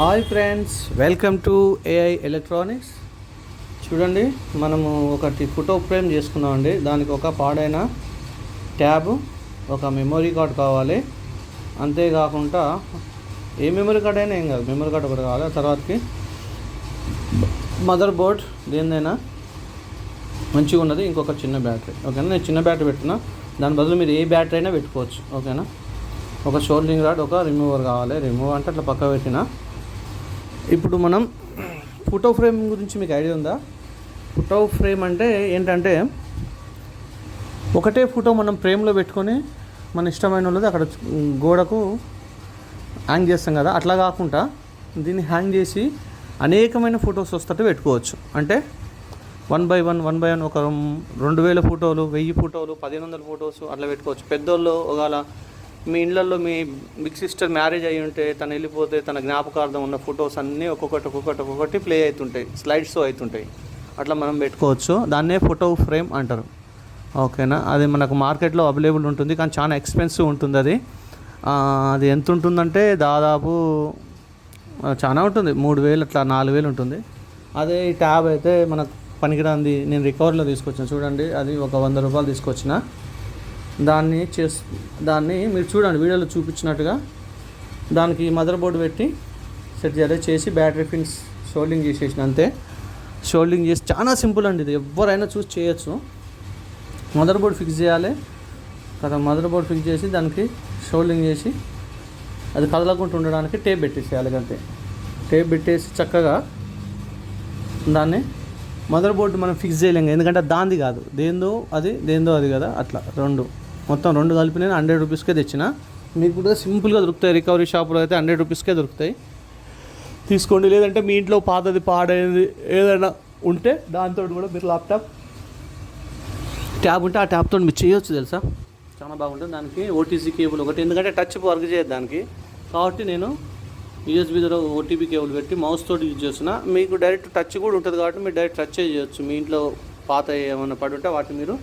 Hi friends welcome to AI electronics. చూడండి మనము ఒకటి ఫోటో ఫ్రేమ్ చేసుకున్నామండి దానికి ఒక పాడైన ట్యాబ్ ఒక మెమొరీ కార్డ్ కావాలి. అంతేకాకుండా ఏ మెమరీ కార్డ్ అయినా ఏం కాదు మెమరీ కార్డ్ ఒకటి కావాలి. ఆ తర్వాతకి మదర్ బోర్డ్ దేనిదైనా మంచిగా ఉన్నది ఇంకొక చిన్న బ్యాటరీ. ఓకేనా? నేను చిన్న బ్యాటరీ పెట్టిన. దాని బదులు మీరు ఏ బ్యాటరీ అయినా పెట్టుకోవచ్చు. ఓకేనా? ఒక షోల్డింగ్ రాడ్ ఒక రిమూవర్ కావాలి. రిమూవర్ అంటే అట్లా పక్క పెట్టిన. ఇప్పుడు మనం ఫోటో ఫ్రేమ్ గురించి మీకు ఐడియా ఉందా? ఫోటో ఫ్రేమ్ అంటే ఏంటంటే ఒకటే ఫోటో మనం ఫ్రేమ్లో పెట్టుకొని మన ఇష్టమైన వాళ్ళది అక్కడ గోడకు హ్యాంగ్ చేస్తాం కదా అట్లా కాకుండా దీన్ని హ్యాంగ్ చేసి అనేకమైన ఫొటోస్ వస్తట్టు పెట్టుకోవచ్చు. అంటే one by one one by one ఒక రెండు వేల ఫోటోలు వెయ్యి ఫోటోలు పదిహేను వందల ఫొటోస్ అట్లా పెట్టుకోవచ్చు. పెద్దోళ్ళు ఒకవేళ మీ ఇళ్ళల్లో మీ బిగ్ సిస్టర్ మ్యారేజ్ అయ్యి ఉంటే తను వెళ్ళిపోతే తన జ్ఞాపకార్థం ఉన్న ఫొటోస్ అన్నీ ఒక్కొక్కటి ఒక్కొక్కటి ఒక్కొక్కటి ప్లే అవుతుంటాయి. స్లైడ్స్ అవుతుంటాయి. అట్లా మనం పెట్టుకోవచ్చు. దాన్నే ఫోటో ఫ్రేమ్ అంటారు. ఓకేనా? అది మనకు మార్కెట్లో అవైలబుల్ ఉంటుంది కానీ చాలా ఎక్స్పెన్సివ్ ఉంటుంది అది. అది ఎంత ఉంటుందంటే దాదాపు చాలా ఉంటుంది. మూడు వేలు అట్లా నాలుగు వేలు ఉంటుంది. అదే ఈ ట్యాబ్ అయితే మనకు పనికిరాంది నేను రికవర్లో తీసుకొచ్చిన. చూడండి అది ఒక వంద రూపాయలు తీసుకొచ్చిన. దాన్ని చేస్ దాన్ని మీరు చూడండి వీడియోలో చూపించినట్టుగా. దానికి మదర్ బోర్డు పెట్టి సెట్ చేయాలి చేసి బ్యాటరీ పిన్స్ షోల్డింగ్ చేసేసిన అంతే. షోల్డింగ్ చేసి చాలా సింపుల్ అండి ఇది ఎవరైనా చూసి చేయొచ్చు. మదర్ బోర్డు ఫిక్స్ చేయాలి. కదా మదర్ బోర్డు ఫిక్స్ చేసి దానికి షోల్డింగ్ చేసి అది కదలకుండా ఉండడానికి టేప్ పెట్టేసేయాలి అంతే. టేప్ పెట్టేసి చక్కగా దాన్ని మదర్ బోర్డు మనం ఫిక్స్ చేయలేం ఎందుకంటే దాంది కాదు. దేందో అది దేందో అది కదా అట్లా రెండు. మొత్తం రెండు కలిపి నేను హండ్రెడ్ రూపీస్కే తెచ్చిన. మీకు కూడా సింపుల్గా దొరుకుతాయి. రికవరీ షాప్లో అయితే హండ్రెడ్ రూపీస్కే దొరుకుతాయి. తీసుకోండి. లేదంటే మీ ఇంట్లో పాతది పాడేది ఏదైనా ఉంటే దాంతో కూడా మీరు ల్యాప్టాప్ ట్యాబ్ ఉంటే ఆ ట్యాబ్తో మీరు చేయొచ్చు తెలుసా? చాలా బాగుంటుంది. దానికి ఓటీసీ కేబుల్ ఒకటి. ఎందుకంటే టచ్ వర్క్ చేయదు దానికి. కాబట్టి నేను యూఎస్బీ ద్వారా ఓటీపీ కేబుల్ పెట్టి మౌస్ తోటి యూజ్ చేస్తున్నా. మీకు డైరెక్ట్ టచ్ కూడా ఉంటుంది కాబట్టి మీరు డైరెక్ట్ టచ్ చేయొచ్చు. మీ ఇంట్లో పాత ఏమైనా పడి ఉంటే వాటిని మీరు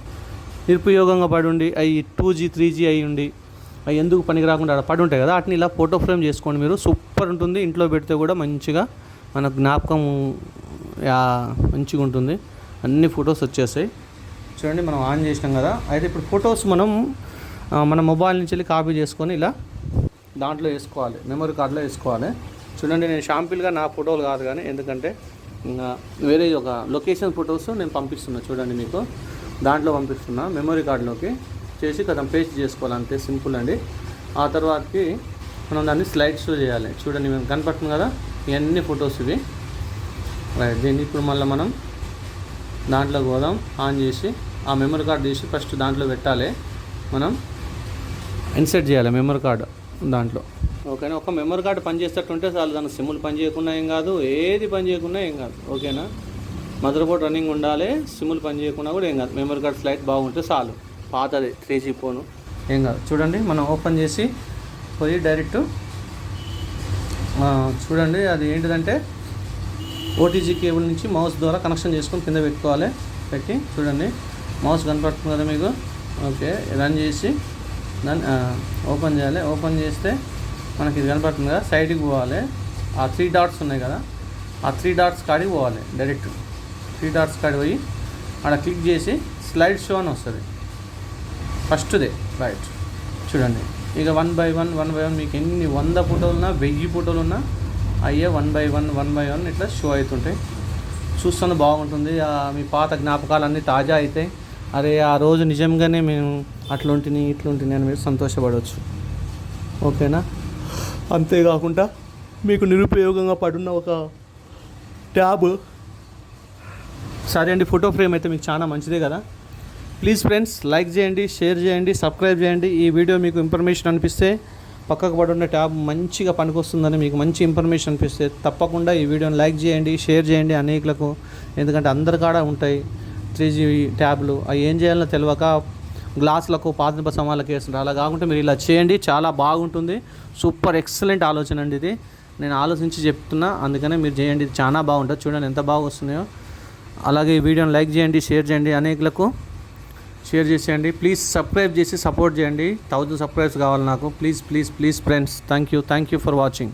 నిరుపయోగంగా పడి ఉండి అవి టూ జీ త్రీ జీ అయి ఉండి అవి ఎందుకు పనికి రాకుండా ఆడ పడి ఉంటాయి కదా వాటిని ఇలా ఫోటో ఫ్రేమ్ చేసుకోండి మీరు. సూపర్ ఉంటుంది. ఇంట్లో పెడితే కూడా మంచిగా మన జ్ఞాపకం మంచిగా ఉంటుంది. అన్ని ఫొటోస్ వచ్చేస్తాయి. చూడండి మనం ఆన్ చేసినాం కదా. అయితే ఇప్పుడు ఫొటోస్ మనం మన మొబైల్ నుంచి వెళ్ళి కాపీ చేసుకొని ఇలా దాంట్లో వేసుకోవాలి. మెమరీ కార్డులో వేసుకోవాలి. చూడండి నేను షాంపిల్గా నా ఫోటోలు కాదు కానీ ఎందుకంటే వేరే ఒక లొకేషన్ ఫొటోస్ నేను పంపిస్తున్నా. చూడండి మీకు. దాంట్లో పంపిస్తున్నా మెమరీ కార్డులోకి చేసి కదా పేస్ట్ చేసుకోవాలి అంతే సింపుల్ అండి. ఆ తర్వాతకి మనం దాన్ని స్లైడ్ షో చేయాలి. చూడండి మేము కనపడుతుంది కదా? ఇవన్నీ ఫొటోస్ ఇవి. రైట్ దీన్ని ఇప్పుడు మళ్ళీ మనం దాంట్లో పోదాం ఆన్ చేసి ఆ మెమరీ కార్డు తీసి ఫస్ట్ దాంట్లో పెట్టాలి. మనం ఇన్సర్ట్ చేయాలి మెమరీ కార్డు దాంట్లో. ఓకేనా? ఒక మెమరీ కార్డు పని చేసేటట్టుంటే చాలు దాని సిమ్లు పని చేయకుండా ఏం కాదు ఏది పని చేయకుండా ఏం కాదు. ఓకేనా? మదర్ బోర్డ్ రన్నింగ్ ఉండాలి సిమ్ములు పని చేయకుండా కూడా ఏం కాదు. మెమరీ కార్డ్ ఫ్లైట్ బాగుంటే చాలు. పాతది త్రీ జీ ఫోను. ఏం కాదు. చూడండి మనం ఓపెన్ చేసి పోయి డైరెక్ట్ చూడండి అది ఏంటిదంటే ఓటీజీ కేబుల్ నుంచి మౌస్ ద్వారా కనెక్షన్ చేసుకొని కింద పెట్టుకోవాలి. పెట్టి చూడండి మౌస్ కనపడుతుంది కదా మీకు? ఓకే రన్ చేసి దాన్ని ఓపెన్ చేయాలి. ఓపెన్ చేస్తే మనకి ఇది కనపడుతుంది? కదా సైడ్కి పోవాలి. ఆ త్రీ డాట్స్ ఉన్నాయి కదా ఆ త్రీ డాట్స్ కాడికి పోవాలి డైరెక్ట్. త్రీ డాట్స్ కాడికి పోయి అక్కడ క్లిక్ చేసి స్లైడ్ షో అని వస్తుంది. ఫస్ట్దే. రైట్ చూడండి. ఇక one by one one by one మీకు ఎన్ని వంద ఫోటోలు ఉన్నా వెయ్యి ఫోటోలు ఉన్నా అయ్యే one by one one by one ఇట్లా షో అవుతుంటాయి. చూస్తున్న బాగుంటుంది. మీ పాత జ్ఞాపకాలన్నీ తాజా అవుతాయి అరే ఆ రోజు నిజంగానే మేము అట్లుంటిని ఇట్లుంటిని అని మీరు సంతోషపడవచ్చు ఓకేనా? అంతేకాకుండా మీకు నిరుపయోగంగా పడున్న ఒక ట్యాబ్ సరే అండి ఫోటో ఫ్రేమ్ అయితే మీకు చాలా మంచిదే కదా. ప్లీజ్ ఫ్రెండ్స్ లైక్ చేయండి షేర్ చేయండి సబ్స్క్రైబ్ చేయండి. ఈ వీడియో మీకు ఇన్ఫర్మేషన్ అనిపిస్తే పక్కకు పడి ఉన్న ట్యాబ్ మంచిగా పనికొస్తుందని మీకు మంచి ఇన్ఫర్మేషన్ అనిపిస్తే తప్పకుండా ఈ వీడియోని లైక్ చేయండి షేర్ చేయండి అనేకులకు. ఎందుకంటే అందరికాడ ఉంటాయి త్రీ జీ ట్యాబ్లు. అవి ఏం చేయాలో తెలియక గ్లాసులకు పాత సమాలకు వేస్తుంటారు. అలా కాకుండా మీరు ఇలా చేయండి చాలా బాగుంటుంది. సూపర్ ఎక్సలెంట్ ఆలోచన అండి ఇది. నేను ఆలోచించి చెప్తున్నా అందుకనే మీరు చేయండి. ఇది చాలా బాగుంటుంది. చూడండి ఎంత బాగా వస్తున్నాయో. అలాగే ఈ వీడియోని లైక్ చేయండి షేర్ చేయండి అనేకులకు షేర్ చేసేయండి. ప్లీజ్ సబ్స్క్రైబ్ చేసి సపోర్ట్ చేయండి. థౌజండ్ సబ్స్క్రైబ్స్ కావాలి నాకు. Please please please friends thank you thank you for watching.